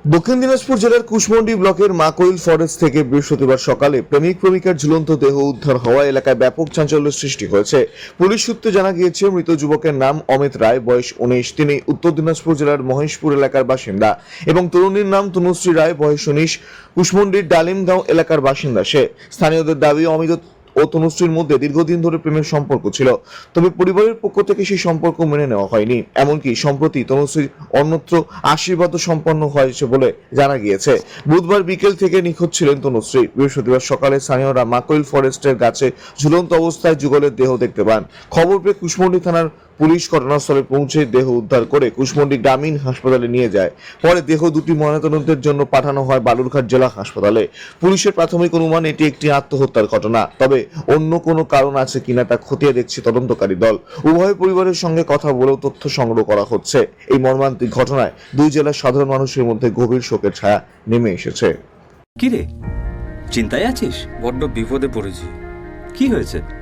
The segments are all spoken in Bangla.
দক্ষিণ দিনাজপুর জেলার কুশমন্ডি ব্লকের মাকইল ফরেস্ট থেকে বৃহস্পতিবার সকালে প্রেমিক প্রেমিকার ঝুলন্ত দেহ উদ্ধার হওয়া এলাকায় ব্যাপক চাঞ্চল্য সৃষ্টি হয়েছে। পুলিশ সূত্রে জানা গিয়েছে, মৃত যুবকের নাম অমিত রায়, বয়স উনিশ। তিনি উত্তর দিনাজপুর জেলার মহেশপুর এলাকার বাসিন্দা এবং তরুণীর নাম তনুশ্রী রায়, বয়স উনিশ। কুশমন্ডির ডালিমগাঁও এলাকার বাসিন্দা সে। স্থানীয়দের দাবি, অমিত ও তনুশ্রীর মধ্যে দীর্ঘদিন ধরে প্রেমের সম্পর্ক ছিল, তবে পরিবারের পক্ষ থেকে সেই সম্পর্ক মেনে নেওয়া হয়নি। এমনকি সম্প্রতি তনুশ্রী অন্যত্র আশীর্বাদ সম্পন্ন হয়েছে বলে জানা গিয়েছে। বুধবার বিকেল থেকে নিখোঁজ ছিলেন তনুশ্রী। বৃহস্পতিবার সকালে স্থানীয়রা মাকইল ফরেস্টের গাছে ঝুলন্ত অবস্থায় যুগলের দেহ দেখতে পান। খবর পেয়ে কুশমন্ডি থানার পুলিশ ঘটনাস্থলে পৌঁছে দেহ উদ্ধার করে কুশমন্ডি গ্রামীণ হাসপাতালে নিয়ে যায়। পরে দেহ দুটি ময়নাতদন্তের জন্য পাঠানো হয় বালুরঘাট জেলা হাসপাতালে। পুলিশের প্রাথমিক অনুমান এটি একটি আত্মহত্যার ঘটনা। তবে অন্য কোনো কারণ আছে কিনা তা খতিয়ে দেখছে তদন্তকারী দল। উভয় পরিবারের সঙ্গে কথা বলেও তথ্য সংগ্রহ করা হচ্ছে। এই মর্মান্তিক ঘটনায় দুই জেলার সাধারণ মানুষের মধ্যে গভীর শোকের ছায়া নেমে এসেছে। কিরে? চিন্তায় আছিস? বড্ড বিপদে পড়েছি। কি হয়েছে?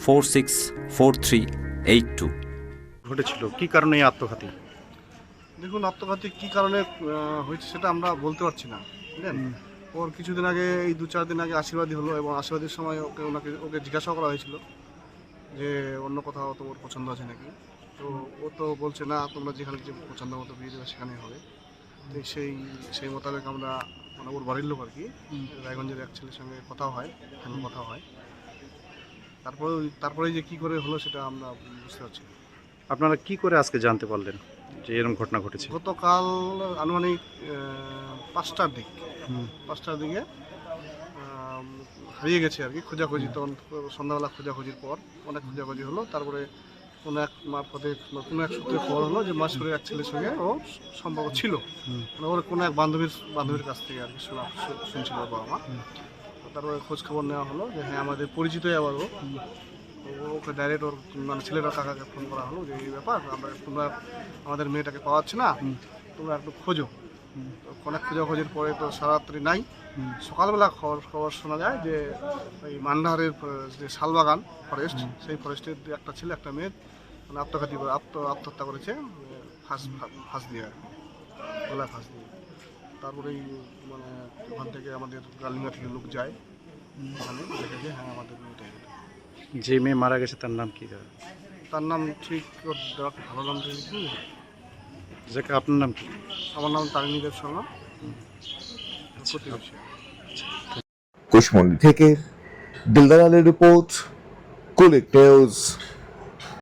four six four three eight two ঘটেছিল কি কারণে এই আত্মঘাতী? দেখুন আত্মঘাতী কী কারণে আহ, হয়েছে সেটা আমরা বলতে পারছি না বুঝলেন? ওর কিছুদিন আগে এই দু চার দিন আগে আশীর্বাদী হলো এবং আশীর্বাদের সময় ওকে ওনাকে ওকে জিজ্ঞাসা করা হয়েছিল যে অন্য কোথাও তোমার পছন্দ আছে নাকি? তো ও তো বলছে না তোমরা যেখানে যে পছন্দ মতো বিয়ে দেবে সেখানেই হবে। তো সেই সেই মোতাবেক আমরা মানে ওর বাড়ির লোক আর কি রায়গঞ্জের এক ছেলের সঙ্গে কথা হয় ফোনে কথা হয়। তারপরে তারপরে যে কী করে হলো সেটা আমরা বুঝতে পারছি না। আপনারা কি করে আজকে জানতে পারলেন যে এরকম ঘটনা ঘটেছে? গতকাল আনুমানিক আহ, পাঁচটার দিক। হুম। পাঁচটার দিকে আম, হারিয়ে গেছে আর কি খোঁজাখুঁজি। তখন সন্ধ্যাবেলা খোঁজাখুঁজির পর অনেক খোঁজাখুঁজি হলো। তারপরে কোনো এক মারফতে বা কোনো এক সূত্রে খবর হলো যে মাসুরের এক ছেলের সঙ্গে ও সম্পর্ক ছিল। হুম। মানে ওর কোনো এক বান্ধবীর বান্ধবীর কাছ থেকে আর কি শোনা শু- শুনছিল বাবা মা। তারপরে খোঁজ খবর নেওয়া হলো যে হ্যাঁ আমাদের পরিচিতই আবার ও। ওকে ডাইরেক্ট ওর মানে ছেলেটা কাকাকে ফোন করা হলো যে এই ব্যাপার আমরা তোমরা আমাদের মেয়েটাকে পাওয়াচ্ছে না তোমরা একটু খোঁজো। তো অনেক খোঁজাখোঁজির পরে তো সারাত্রি নাই। সকালবেলা খবর খবর শোনা যায় যে ওই মান্ডাহারের যে শালবাগান ফরেস্ট সেই ফরেস্টের একটা ছেলে একটা মেয়ে মানে আত্মঘাতী করে আত্ম আত্মহত্যা করেছে ফাঁস ফাঁস দিয়ে গলায় ফাঁস দিয়ে। তারপরেই মানে ওখান থেকে আমাদের গালিঙ্গা থেকে লোক যায়। ওখানে দেখে যে হ্যাঁ আমাদের যে মেয়ে মারা গেছে তার নাম কি? দাদা তার নাম ঠিক ওর দেওয়ার ভালো নাম দিয়েছি যাকে আপনার নাম কি? আমার নাম তারিণী দেব শর্মা। প্রতিবেশী। কুশমন্ডি থেকে দিলদার আলীর রিপোর্ট কুলিক নিউজ।